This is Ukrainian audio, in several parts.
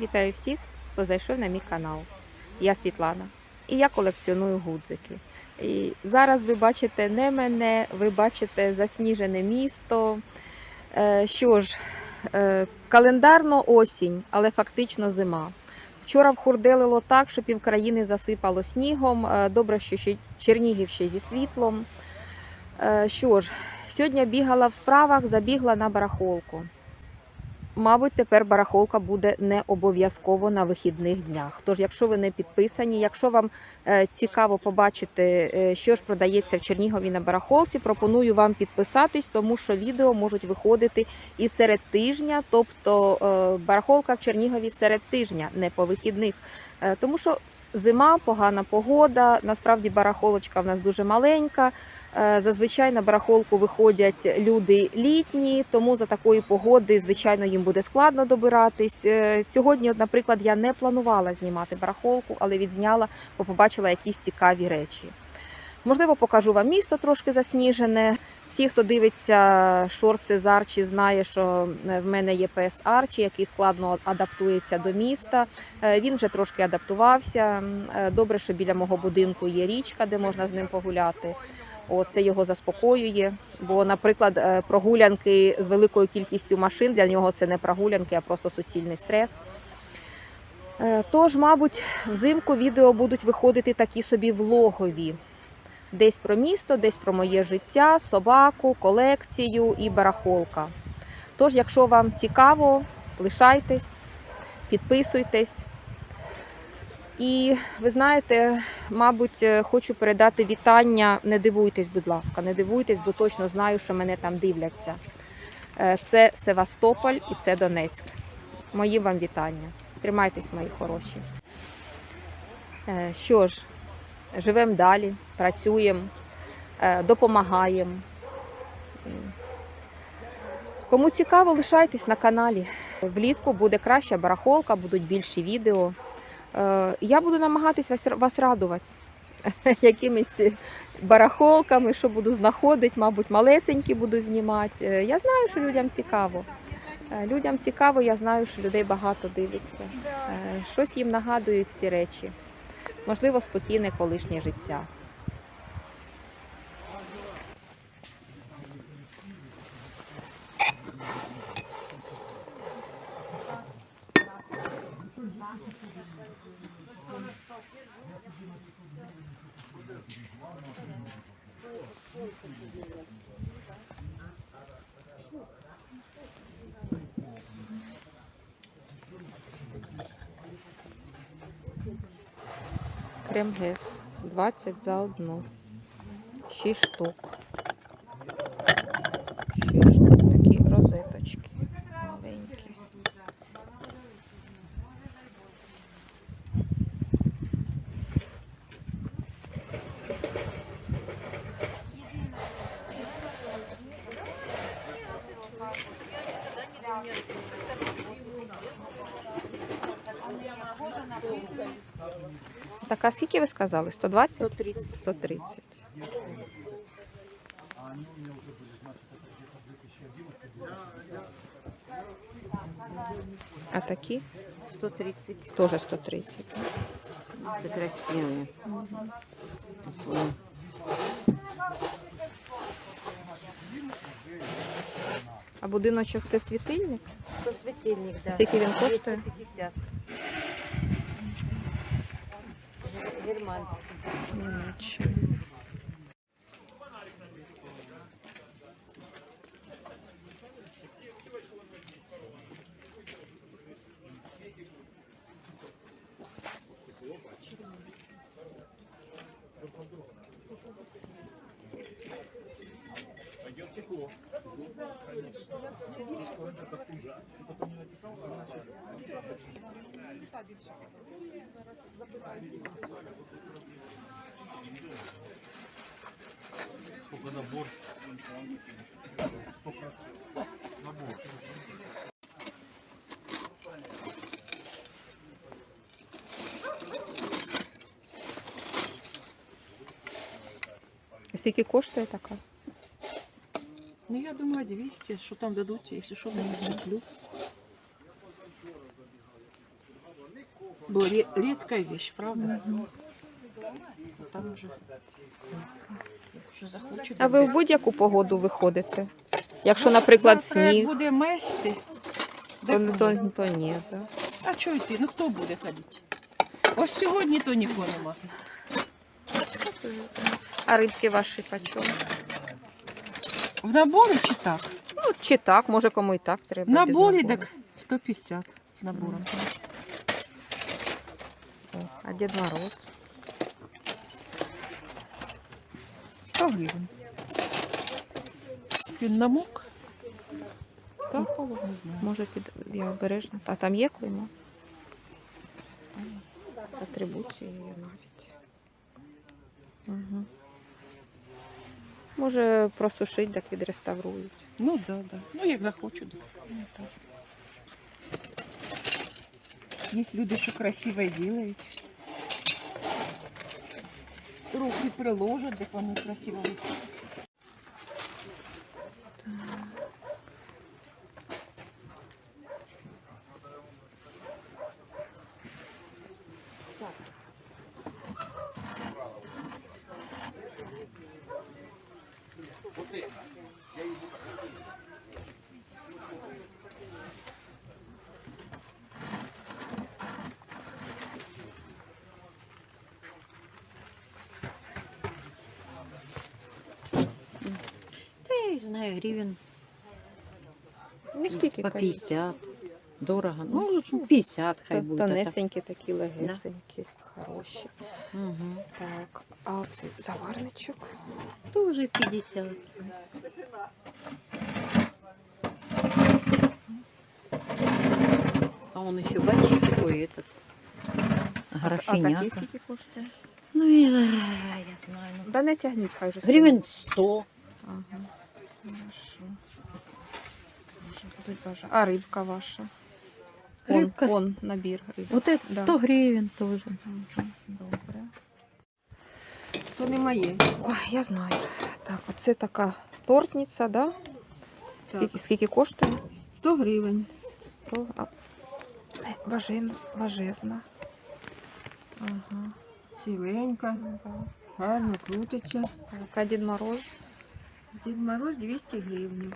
Вітаю всіх, хто зайшов на мій канал. Я Світлана і я колекціоную гудзики. І зараз ви бачите не мене, ви бачите засніжене місто. Е, Що ж, е, календарно осінь, але фактично зима. Вчора вхурделило так, що півкраїни засипало снігом. Е, Добре, що ще Чернігів ще зі світлом. Що ж, сьогодні бігала в справах, забігла на барахолку. Мабуть, тепер барахолка буде не обов'язково на вихідних днях. Тож, якщо ви не підписані, якщо вам е, цікаво побачити, е, що ж продається в Чернігові на барахолці, пропоную вам підписатись, тому що відео можуть виходити і серед тижня, тобто е, барахолка в Чернігові серед тижня, не по вихідних. Тому що зима, погана погода. Насправді барахолочка в нас дуже маленька. Е, Зазвичай на барахолку виходять люди літні, тому за такої погоди, звичайно, їм буде складно добиратись. Е, Сьогодні, наприклад, я не планувала знімати барахолку, але відзняла, бо побачила якісь цікаві речі. Можливо, покажу вам місто трошки засніжене. Всі, хто дивиться шорти з Арчі, знає, що е, в мене є пес Арчі, який складно адаптується до міста. Е, Він вже трошки адаптувався. Е, Добре, що біля мого будинку є річка, де можна з ним погуляти. О, це його заспокоює. Бо, наприклад, прогулянки з великою кількістю машин для нього це не прогулянки, а просто суцільний стрес. Тож, мабуть, взимку відео будуть виходити такі собі влогові. Десь про місто, десь про моє життя, собаку, колекцію і барахолка. Тож, якщо вам цікаво, лишайтесь, підписуйтесь. І ви знаєте, мабуть, е, хочу передати вітання. Не дивуйтесь, будь ласка, не дивуйтесь, бо точно знаю, що мене там дивляться. Е, Це Севастополь і це Донецьк. Мої вам вітання. Тримайтесь, мої хороші. Е, Що ж, живемо далі, працюємо, е, допомагаємо. Кому цікаво, лишайтесь на каналі. Влітку буде краща барахолка, будуть більші відео. Е, Я буду намагатись вас, радувати якимись барахолками, що буду знаходити, мабуть, малесенькі буду знімати. Е, Я знаю, що людям цікаво. Людям цікаво, я знаю, що людей багато дивиться. Щось їм нагадують ці речі. Можливо, спокійне колишнє життя. Крем ГЕС 20 за одну. 6 штук. 6 штук такі розеточки маленькі. Така скільки ви сказали? 120? 130. 130. А такі 130. теж 130. Это красивые. Такое. А будиночок це світильник? Что светильник, да. Скільки він коштує? 250. германский. Пойдет тепло. Конечно. Я потом не написал, а значит, Німеччина. Сколько набор? 100%. Набор. А Скільки коштує така? Ну, я думаю, 200, что там дадут, если что, я не куплю. Бо рі- рідка вещь, правда? Там вже, якщо захочуть. А ви в будь-яку погоду виходите? Якщо, наприклад, Завтра, як сніг, буде мести, то, так то, буде. то ні. Да. а чого йти? Ну хто буде ходити? Ось сьогодні то нікого нема. А рибки ваші почому? В наборі чи так? Ну, чи так, може кому і так треба. В наборі так 150 з набором. А Дід Мороз? 100 гривень. Він намок? Так. Не знаю. Може під я обережно. А там є клеймо? Атрибуції є навіть. Угу. Може просушить, так відреставрують. Ну да, да. Ну як захочу, так. Є люди, что красиво делают. Руки приложат, так вони красиво виходять. Знаю, гривен Ну скільки по кажуть? 50. Дорого. Ну, 50 хай Та- буде. так. Тонесенькі такі легесенькі, хороші. Мгм. Так, а оцей заварничок. Тоже 50. А он еще бачишь, какой этот А графиня. такий скільки коштує? Ну, э, я знаю. ну, Да не тягніть, хай вже Гривен 100. Ага. Хорошо. Може, будуть бажа. А рибка ваша? Он, с- он набір рибки. Вот это Да. 100 гривен тоже. Добре. То не моє. Ой, я знаю. Так, оце така тортниця, да? Скільки, скільки коштує? 100 гривень. 100. А... е, важезна. Ага. Сіленька, Да. гарно крутиться. Так, а Дід Мороз? Дід Мороз 200 гривень.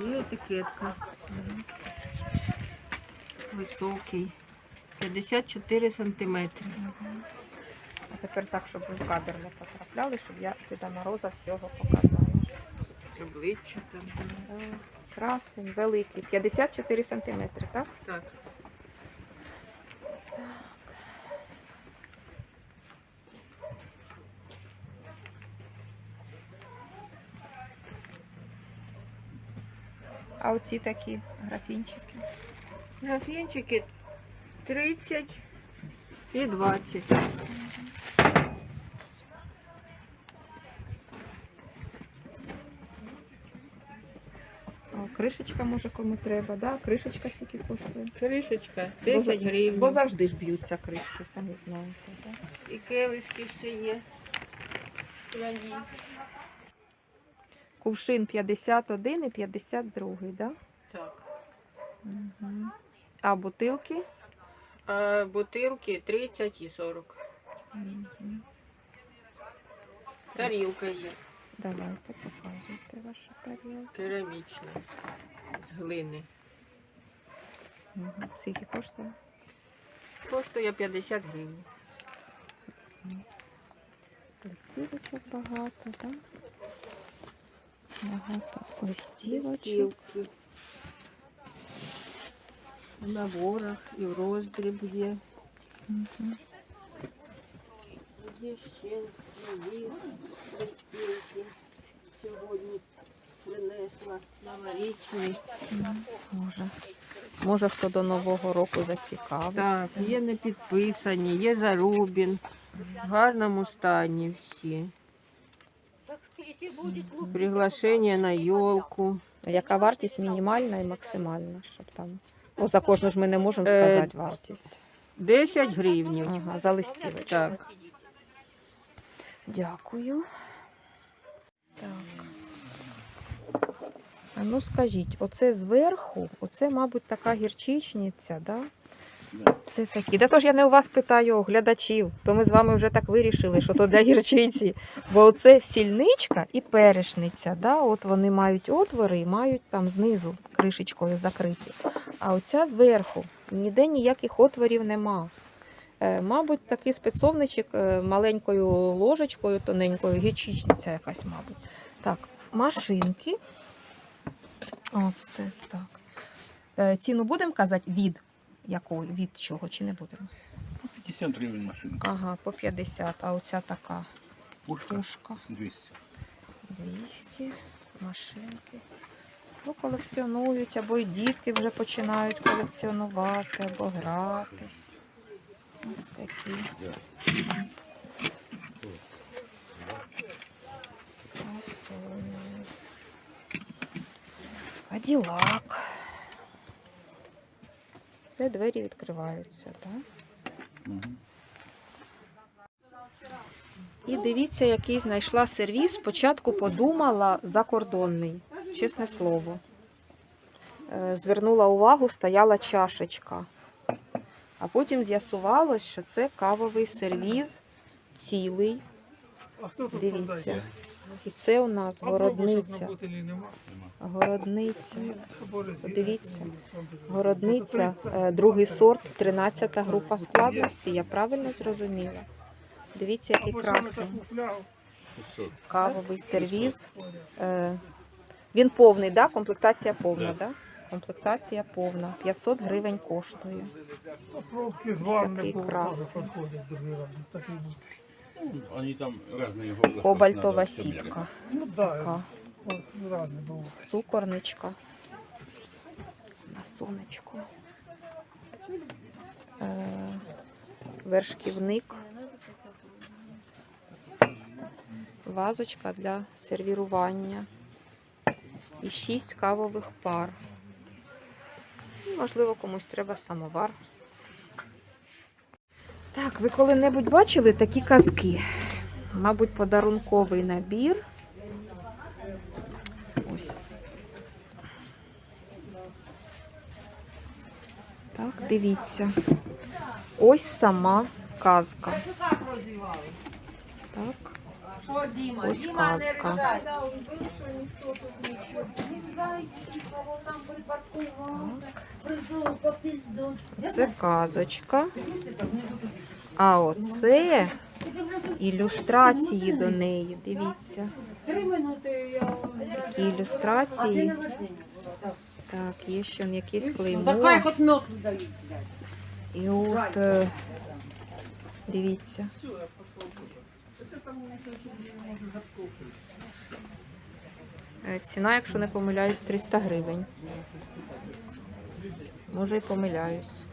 Є етикетка. Високий. 54 сантиметри. А тепер так, щоб ви в кадр не потрапляли, щоб я Діда Мороза всього показала. Обличчя там. Красень, великий, 54 сантиметри, так? Так. А оці такі графінчики. Графінчики 30 і 20. О, кришечка може кому треба, да? Кришечка скільки коштує? Кришечка Бо 10 гривень. Бо завжди ж б'ються кришки, самі знаєте. Да? І келишки ще є. Кувшин 51 і 52, да? Так. Угу. А бутилки? А бутилки 30 і 40. Угу. Тарілка є. Давайте показуйте вашу тарілку. Керамічна. З глини. Угу. Скільки коштує? Коштує 50 гривень. Листівочок багато, так? Багато листівочок. Листівки. В наборах і в роздріб є. Угу. Є ще нові листівки. Сьогодні принесла новорічний. Може. Може хто до Нового року Так, є не підписані, є зарубін. В гарному стані всі. Приглашення на йолку. Яка вартість мінімальна і максимальна, щоб там. Бо за кожну ж ми не можемо Е, сказати вартість. 10 гривнів. Ага, за листівочку. Так. Дякую. Так. А ну скажіть, оце зверху, оце, мабуть, така гірчичниця, да? Це такі. Да то ж я не у вас питаю, глядачів. То ми з вами вже так вирішили, що то для гірчиці. Бо оце сільничка і перешниця. Да? От вони мають отвори і мають там знизу кришечкою закриті. А оця зверху ніде ніяких отворів нема. Е, мабуть, такий спецовничок е, маленькою ложечкою, тоненькою, гірчичниця якась, мабуть. Так, машинки. Оце так. Е, ціну будемо казати від якої, від чого, чи не будемо? 50 гривень машинка. Ага, по 50, а оця така Пушка пушка 200. 200 машинки. Ну, колекціонують, або й дітки вже починають колекціонувати, або гратись. Ось такі. Красуні. Каділак. Це двері відкриваються, так? Мгм. І дивіться, який знайшла сервіс. Спочатку подумала закордонний, чесне слово. Е, Звернула увагу, стояла чашечка. А потім з'ясувалось, що це кавовий сервіз цілий. Дивіться. І це у нас городниця. Городниця. Подивіться. Городниця, е, другий сорт, 13 група складності. Я правильно зрозуміла? Дивіться, який красень. Кавовий сервіз. Е, Він повний, да? Комплектація повна, да? Комплектація повна. 500 гривень коштує. Пробки з вами такий теж підходять другий раз. Такий бути. Они там разные горлышки. Кобальтова надо всё сітка. мерять. Ну так, Така. да, різне було. Цукорничка. На сонечку. Е, Вершківник. Вазочка для сервірування. І шість кавових пар. Ну, Можливо, комусь треба самовар. Так, ви коли-небудь бачили такі казки? Мабуть, подарунковий набір. Ось. Так, дивіться. Ось сама казка. Так. Ось казка. Це казочка. А оце ілюстрації до неї. Дивіться. Три минути Такі ілюстрації. Так, є ще он якесь клеймо. хоть мед дают. І от е, дивіться. Е, Ціна, якщо не помиляюсь, 300 гривень. Може і помиляюсь.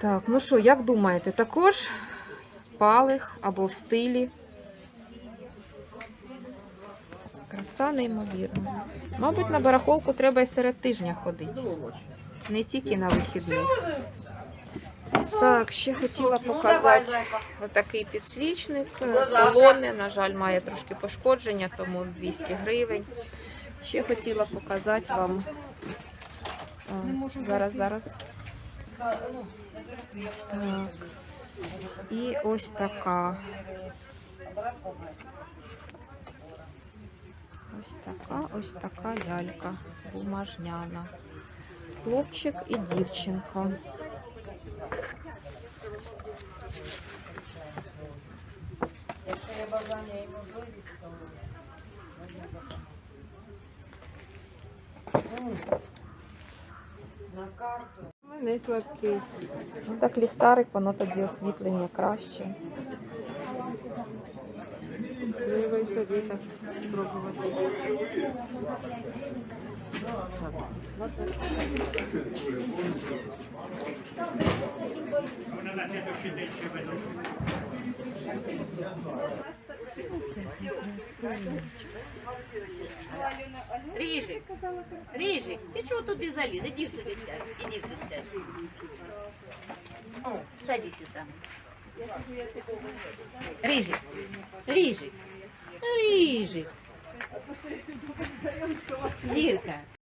Так, ну що, як думаєте, також палих або в стилі? Краса неймовірна. Мабуть, на барахолку треба і серед тижня ходити. Не тільки на вихідних. Так, ще хотіла показати отакий підсвічник. Колони, на жаль, має трошки пошкодження, тому 200 гривень. Ще хотіла показати вам. Зараз, зараз. Так. І ось така. Ось така, ось така лялька бумажняна. Хлопчик і дівчинка. Не слабкий. Ну так ліхтарик, воно тоді освітлення краще. Треба й собі так спробувати. Ріжик, Ріжик, ти чого туди заліз? Іди сюди сядь, іди сюди сядь. О, садись там. Ріжик, Ріжик, Ріжик. Зірка.